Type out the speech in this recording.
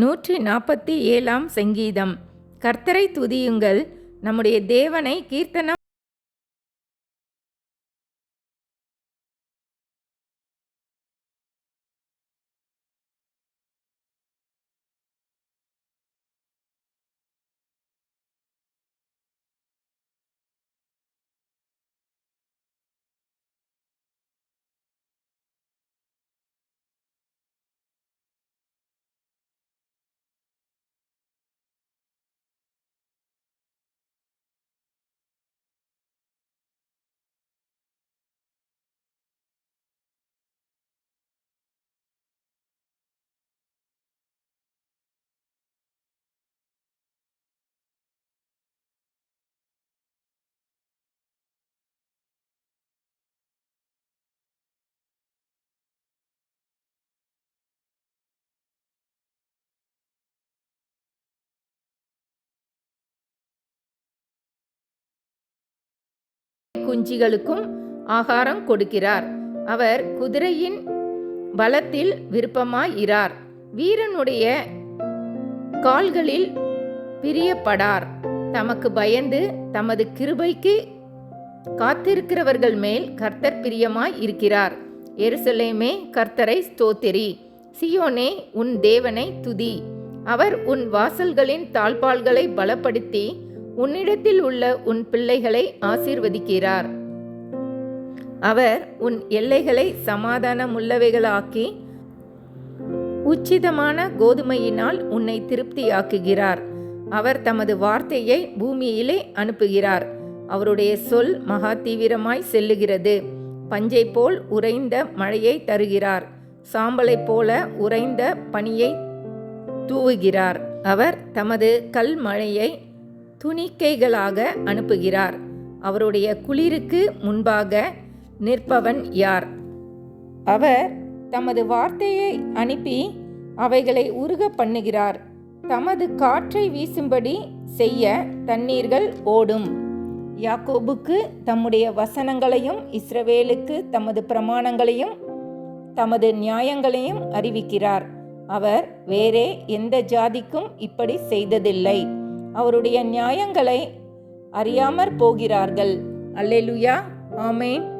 நூற்றி நாற்பத்தி ஏழாம் சங்கீதம். கர்த்தரை துதியுங்கள். நம்முடைய தேவனை கீர்த்தனம் குஞ்சிகளுக்கும் ஆகாரம் கொடுக்கிறார். அவர் குதிரையின் பலத்தில் விருப்பமாயிரார். வீரனுடைய கால்களில் பிரியப்படார். தமக்கு பயந்து தமது கிருபைக்கு காத்திருக்கிறவர்கள் மேல் கர்த்தர் பிரியமாய் இருக்கிறார் எருசலேமே கர்த்தரை ஸ்தோத்திரி. சியோனே உன் தேவனை துதி. அவர் உன் வாசல்களின் தாழ்பால்களை பலப்படுத்தி உன்னிடத்தில் உள்ள உன் பிள்ளைகளை ஆசீர்வதிக்கிறார். அவர் உன் எல்லைகளை சமாதானமுள்ளவைகளாக்கி உச்சிதமான கோதுமையினால் உன்னை திருப்தியாக்குகிறார். அவர் தமது வார்த்தையை பூமியிலே அனுப்புகிறார். அவருடைய சொல் மகா தீவிரமாய் செல்லுகிறது. பஞ்சை போல் உறைந்த மழையை தருகிறார். சாம்பலைப் போல உறைந்த பனியை தூவுகிறார். அவர் தமது கல் மழையை துணிக்கைகளாக அனுப்புகிறார். அவருடைய குளிருக்கு முன்பாக நிற்பவன் யார்? அவர் தமது வார்த்தையை அனுப்பி அவைகளை உருக பண்ணுகிறார். தமது காற்றை வீசும்படி செய்ய தண்ணீர்கள் ஓடும். யாக்கோபுக்கு தம்முடைய வசனங்களையும் இஸ்ரவேலுக்கு தமது பிரமாணங்களையும் தமது நியாயங்களையும் அறிவிக்கிறார். அவர் வேறே எந்த ஜாதிக்கும் இப்படி செய்ததில்லை. அவருடைய நியாயங்களை அறியாமற் போகிறார்கள். அல்லேலுயா. ஆமேன்.